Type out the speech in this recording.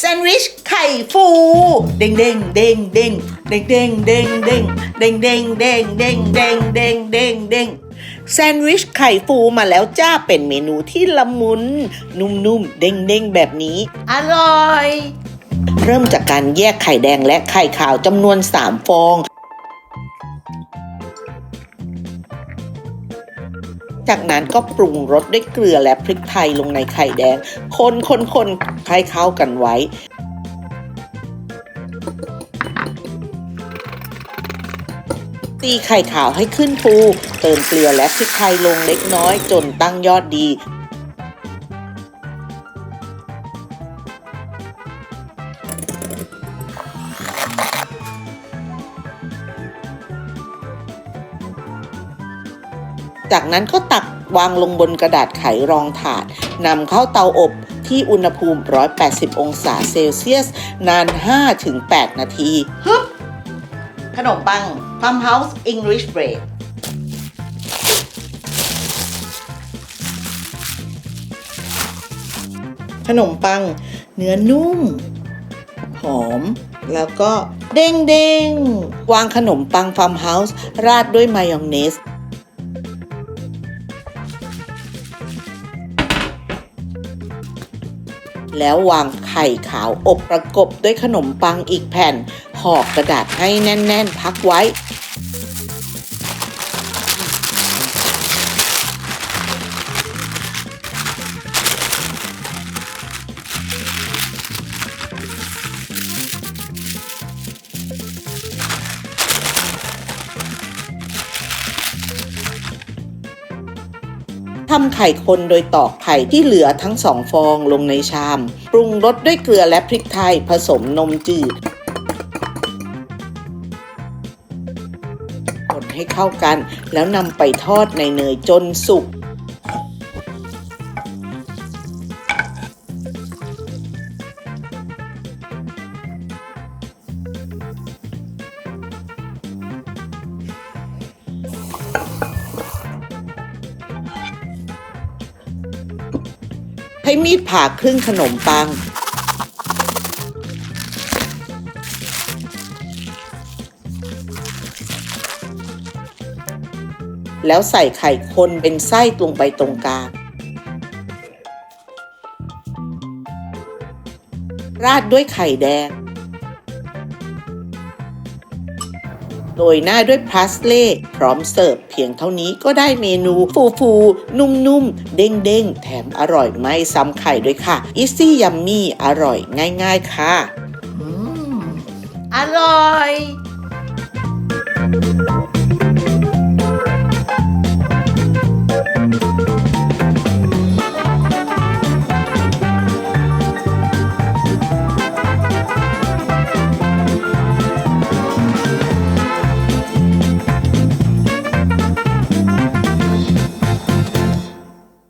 แซนด์วิชไข่ฟูเด้งเด้งเด้งเด้งเด้งเด้งเด้งเด้งเด้งเด้งเด้งเด้งเด้งเด้งเด้งเด้งแซนด์วิชไข่ฟูมาแล้วจ้าเป็นเมนูที่ละมุน นุ่มๆเด้งๆ แบบนี้ อร่อย เริ่มจากการแยกไข่แดงและไข่ขาวจำนวน 3 ฟอง จากนั้นก็ปรุงรสด้วยเกลือและพริกไทยลงในไข่แดง คนคนคนให้เข้ากันไว้ตีไข่ขาวให้ขึ้นฟู เติมเกลือและพริกไทยลงเล็กน้อยจนตั้งยอดดี จากนั้นก็ตักวางลงบนกระดาษไขรองถาดนำเข้าเตาอบที่อุณหภูมิ 180 องศาเซลเซียส นาน 5-8 นาทีฮึบขนมปัง Farmhouse English Bread ขนมปัง เนื้อนุ่ม หอม แล้วก็เด้งเด้งๆวางขนมปังฟาร์มเฮาส์ราดด้วยมายองเนส แล้ววางไข่ขาวอบประกบด้วยขนมปังอีกแผ่นห่อกระดาษให้แน่น ๆ พักไว้ ทำไข่คนโดยตอกไข่ที่เหลือทั้งสองฟองลงในชาม ปรุงรสด้วยเกลือและพริกไทยผสมนมจืดคนให้เข้ากัน แล้วนำไปทอดในเนยจนสุก ให้มีดผ่าครึ่งขนมปัง แล้วใส่ไข่คนเป็นไส้ลงไปตรงกลาง ราดด้วยไข่แดง โรยหน้าด้วยพาสเล่พร้อมเสิร์ฟเพียงเท่านี้ก็ได้เมนูฟูฟูนุ่มๆ เด้งๆ แถมอร่อยไม่ซ้ำไข่ด้วยค่ะอีซี่ยัมมี่อร่อยง่ายๆค่ะอืมอร่อย